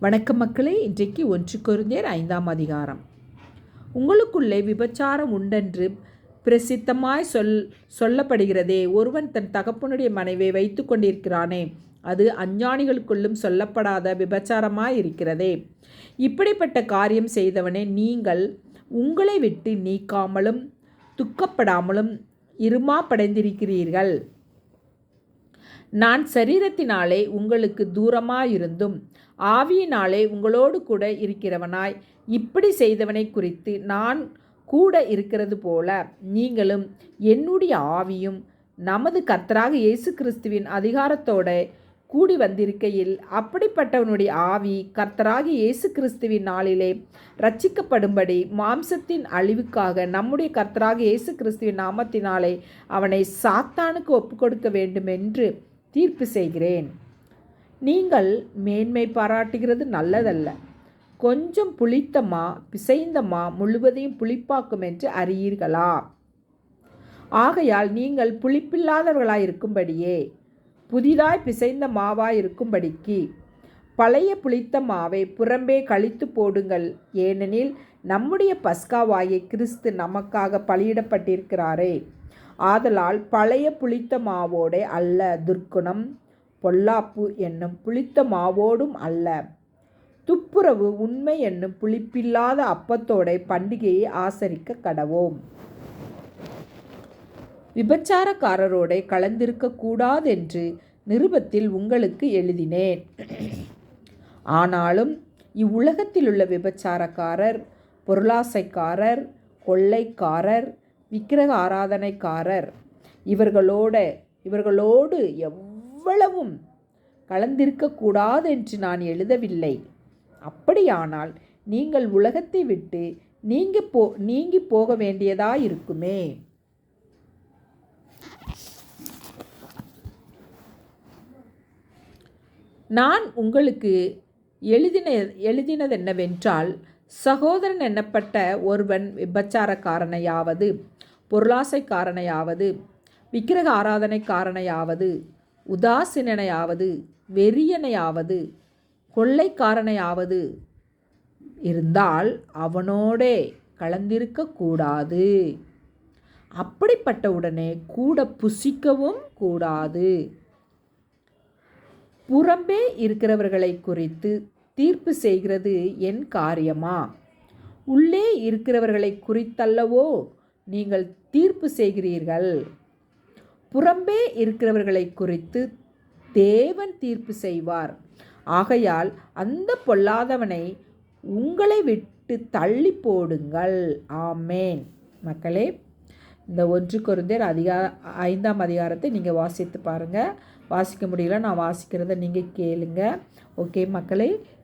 வணக்கம் மக்களே இன்றைக்கு ஒன்று குருந்தேர் ஐந்தாம் அதிகாரம். உங்களுக்குள்ளே விபச்சாரம் உண்டென்று பிரசித்தமாய் சொல் சொல்லப்படுகிறதே. ஒருவன் தன் தகப்பனுடைய மனைவியை வைத்து கொண்டிருக்கிறானே அது அஞ்ஞானிகளுக்குள்ளும் சொல்லப்படாத விபச்சாரமாய் இருக்கிறதே. இப்படிப்பட்ட காரியம் செய்தவனே நீங்கள் உங்களை விட்டு நீக்காமலும் துக்கப்படாமலும் இருமா படைந்திருக்கிறீர்கள் நான் சரீரத்தினாலே உங்களுக்கு தூரமாயிருந்தும் ஆவியினாலே உங்களோடு கூட இருக்கிறவனாய். இப்படி செய்தவனை குறித்து நான் கூட இருக்கிறது போல நீங்களும் என்னுடைய ஆவியும் நமது கர்த்தராக இயேசு கிறிஸ்துவின் அதிகாரத்தோட கூடி வந்திருக்கையில் அப்படிப்பட்டவனுடைய ஆவி கர்த்தராக இயேசு கிறிஸ்துவின் நாளிலே ரட்சிக்கப்படும்படி மாம்சத்தின் அழிவுக்காக நம்முடைய கர்த்தராக இயேசு கிறிஸ்துவின் நாமத்தினாலே அவனை சாத்தானுக்கு ஒப்புக்கொடுக்க வேண்டும் என்று தீர்ப்பு செய்கிறேன். நீங்கள் மேன்மை பாராட்டுகிறது நல்லதல்ல. கொஞ்சம் புளித்தமா பிசைந்தமா முழுவதையும் புளிப்பாக்கும் என்று அறியீர்களா? ஆகையால் நீங்கள் புளிப்பில்லாதவர்களாயிருக்கும்படியே புதிதாய் பிசைந்த மாவாயிருக்கும்படிக்கு பழைய புளித்த மாவை புறம்பே கழித்து போடுங்கள். ஏனெனில் நம்முடைய பஸ்காவாயை கிறிஸ்து நமக்காக பலியிடப்பட்டிருக்கிறாரே. ஆதலால் பழைய புளித்த மாவோடே அல்ல துர்க்குணம். பொல்லாப்பு என்னும் புளித்த மாவோடும் அல்ல. துப்புரவு உண்மை என்னும் புளிப்பில்லாத அப்பத்தோடே பண்டிகையை ஆசரிக்க கடவோம். விபச்சாரக்காரரோடே கலந்திருக்க கூடாதென்று நிருபத்தில் உங்களுக்கு எழுதினேன். ஆனாலும் இவ்வுலகத்திலுள்ள விபச்சாரக்காரர் பொருளாசைக்காரர் கொள்ளைக்காரர் விக்கிரக ஆராதனைக்காரர் இவர்களோட இவர்களோடு எவ்வளவும் கலந்திருக்கக்கூடாது என்று நான் எழுதவில்லை. அப்படியானால் நீங்கள் உலகத்தை விட்டு நீங்கி போ நீங்கி போக வேண்டியதாயிருக்குமே. நான் உங்களுக்கு எழுதின எழுதினது என்னவென்றால் சகோதரன் எண்ணப்பட்ட ஒருவன் விபச்சாரக்காரனையாவது பொருளாசைக்காரனையாவது விக்கிரக ஆராதனைக்காரனையாவது உதாசீனனையாவது வெறியனையாவது கொள்ளைக்காரனையாவது இருந்தால் அவனோடே கலந்திருக்கக்கூடாது அப்படிப்பட்ட உடனே கூட புசிக்கவும் கூடாது. புறம்பே இருக்கிறவர்களை குறித்து தீர்ப்பு செய்கிறது என் காரியமா? உள்ளே இருக்கிறவர்களை குறித்தல்லவோ நீங்கள் தீர்ப்பு செய்கிறீர்கள். புறம்பே இருக்கிறவர்களை குறித்து தேவன் தீர்ப்பு செய்வார். ஆகையால் அந்த பொல்லாதவனை உங்களை விட்டு தள்ளி போடுங்கள். ஆமேன். மக்களே இந்த ஒன்று குருந்தேர் அதிகா ஐந்தாம் அதிகாரத்தை நீங்கள் வாசித்து பாருங்கள் வாசிக்க முடியல நான் வாசிக்கிறத நீங்கள் கேளுங்க. ஓகே மக்களே